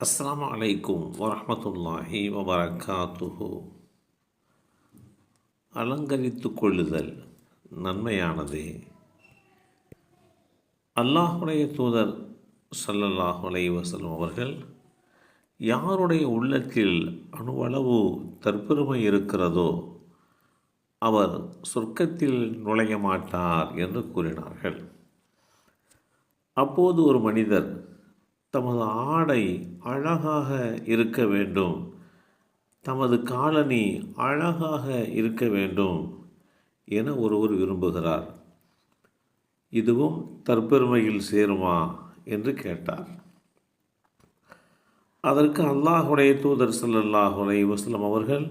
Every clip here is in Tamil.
அஸ்லாம் அலைக்கும் வரமத்துல்லாஹி வபரகாத்துஹு. அலங்கரித்து கொள்ளுதல் நன்மையானதே. அல்லாஹுடைய தூதர் ஸல்லல்லாஹு அலைஹி அவர்கள் யாருடைய உள்ளத்தில் அணுவளவு தற்பெருமை இருக்கிறதோ அவர் சொர்க்கத்தில் நுழைய மாட்டார் என்று கூறினார்கள். அப்போது ஒரு மனிதர் தமது ஆடை அழகாக இருக்க வேண்டும். தமது காலனி அழகாக இருக்க வேண்டும் என ஒருவர் விரும்புகிறார். இதுவும் தற்பெருமையில் சேருமா என்று கேட்டார். அதற்கு அல்லாஹுடைய தூதர் ஸல்லல்லாஹு அலைஹி அவர்கள்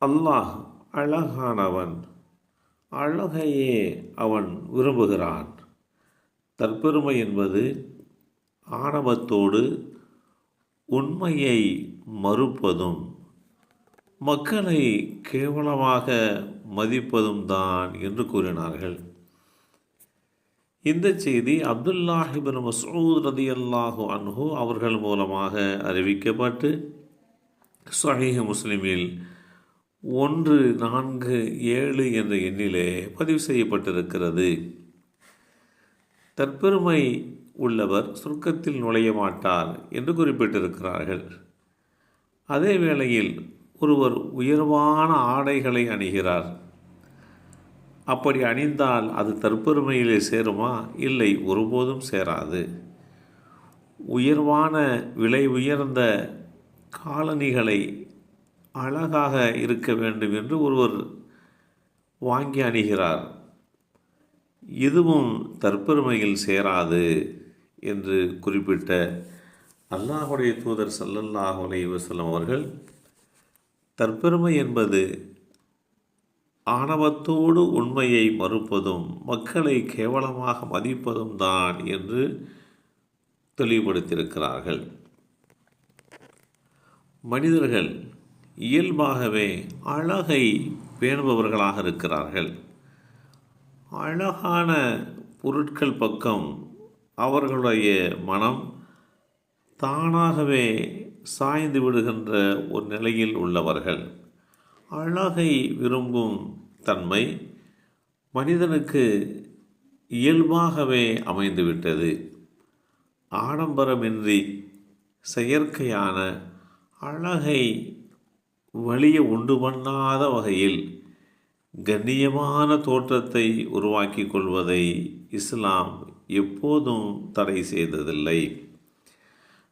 அல்லாஹ் அழகானவன் அழகையே அவன் விரும்புகிறான். தற்பெருமை என்பது ஆணவத்தோடு உண்மையை மறுப்பதும் மக்களை கேவலமாக மதிப்பதும் தான் என்று கூறினார்கள். இந்த செய்தி அப்துல்லாஹிபின் மசூத் ரதி அல்லாஹு அன்ஹு அவர்கள் மூலமாக அறிவிக்கப்பட்டு சஹீஹ் முஸ்லிமில் ஒன்று நான்கு ஏழு என்ற எண்ணிலே பதிவு செய்யப்பட்டிருக்கிறது. தற்பெருமை உள்ளவர் சுருக்கத்தில் நுழைய மாட்டார் என்று குறிப்பிட்டிருக்கிறார்கள். அதே வேளையில் ஒருவர் உயர்வான ஆடைகளை அணிகிறார். அப்படி அணிந்தால் அது தற்பெருமையிலே சேருமா? இல்லை ஒருபோதும் சேராது. உயர்வான விலை உயர்ந்த காலணிகளை அழகாக இருக்க வேண்டும் என்று ஒருவர் வாங்கி அணிகிறார். இதுவும் தற்பெருமையில் சேராது. என்று குறிப்பிட்ட அல்லாஹுடைய தூதர் சல்லல்லாஹு அலைவசலம் அவர்கள் தற்பெருமை என்பது ஆணவத்தோடு உண்மையை மறுப்பதும் மக்களை கேவலமாக மதிப்பதும் தான் என்று தெளிவுபடுத்தியிருக்கிறார்கள். மனிதர்கள் இயல்பாகவே அழகை பேணுபவர்களாக இருக்கிறார்கள். அழகான பொருட்கள் பக்கம் அவர்களுடைய மனம் தானாகவே சாய்ந்து விடுகின்ற ஒரு நிலையில் உள்ளவர்கள். அழகை விரும்பும் தன்மை மனிதனுக்கு இயல்பாகவே அமைந்துவிட்டது. ஆடம்பரமின்றி செயற்கையான அழகை வழிய உண்டு பண்ணாத வகையில் கண்ணியமான தோற்றத்தை உருவாக்கி கொள்வதை இஸ்லாம் எப்போதும் தடை செய்ததில்லை.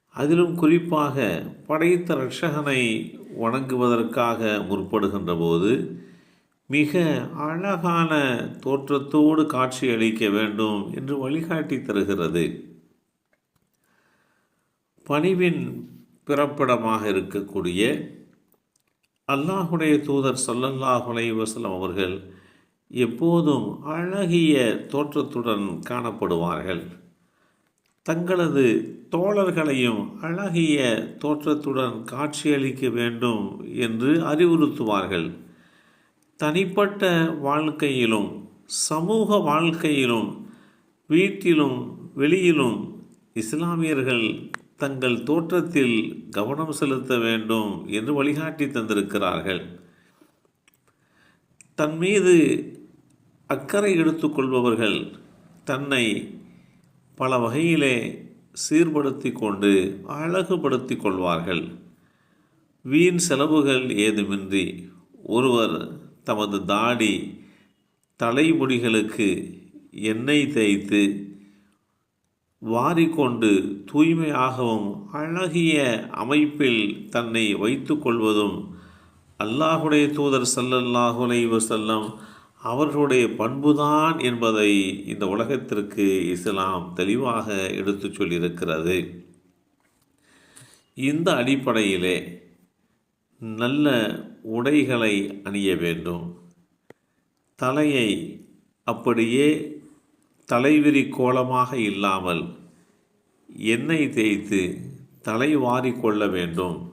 அதிலும் குறிப்பாக படைத்த ரட்சகனை வணங்குவதற்காக முற்படுகின்ற போது மிக அழகான தோற்றத்தோடு காட்சி அளிக்க வேண்டும் என்று வழிகாட்டி தருகிறது. பணிவின் பிறப்பிடமாக இருக்கக்கூடிய அல்லாஹுடைய தூதர் சல்லல்லாஹ் வசலம் அவர்கள் எப்போதும் அழகிய தோற்றத்துடன் காணப்படுவார்கள். தங்களது தோழர்களையும் அழகிய தோற்றத்துடன் காட்சியளிக்க வேண்டும் என்று அறிவுறுத்துவார்கள். தனிப்பட்ட வாழ்க்கையிலும் சமூக வாழ்க்கையிலும் வீட்டிலும் வெளியிலும் இஸ்லாமியர்கள் தங்கள் தோற்றத்தில் கவனம் செலுத்த வேண்டும் என்று வழிகாட்டி தந்திருக்கிறார்கள். தன் மீது அக்கறை எடுத்துக்கொள்பவர்கள் தன்னை பல வகையிலே சீர்படுத்தி கொண்டு அழகுபடுத்தி கொள்வார்கள். வீண் செலவுகள் ஏதுமின்றி ஒருவர் தமது தாடி தலைமுடிகளுக்கு எண்ணெய் தேய்த்து வாரிக்கொண்டு தூய்மையாகவும் அழகிய அமைப்பில் தன்னை வைத்து கொள்வதும் அல்லாஹுடைய தூதர் சல்லல்லாஹுலை அலைஹி வஸல்லம் அவர்களுடைய பண்புதான் என்பதை இந்த உலகத்திற்கு இஸ்லாம் தெளிவாக எடுத்து சொல்லியிருக்கிறது. இந்த அடிப்படையிலே நல்ல உடைகளை அணிய வேண்டும். தலையை அப்படியே தலைவிரி கோலமாக இல்லாமல் எண்ணெய் தேய்த்து தலை வாரிக்கொள்ள வேண்டும்.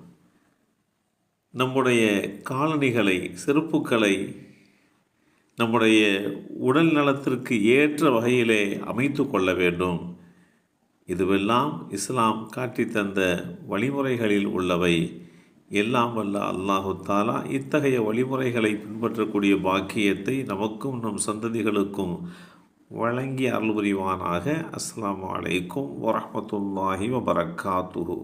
நம்முடைய காலணிகளை செருப்புக்களை நம்முடைய உடல் நலத்திற்கு ஏற்ற வகையிலே அமைத்து கொள்ள வேண்டும். இதுவெல்லாம் இஸ்லாம் காட்டித்தந்த வழிமுறைகளில் உள்ளவை. எல்லாம் வல்ல அல்லாஹு தாலா இத்தகைய வழிமுறைகளை பின்பற்றக்கூடிய பாக்கியத்தை நமக்கும் நம் சந்ததிகளுக்கும் வழங்கி அருள் புரிவானாக. அஸ்லாம் வலைக்கும் வரமத்துல்லாஹி வபரகாத்துஹு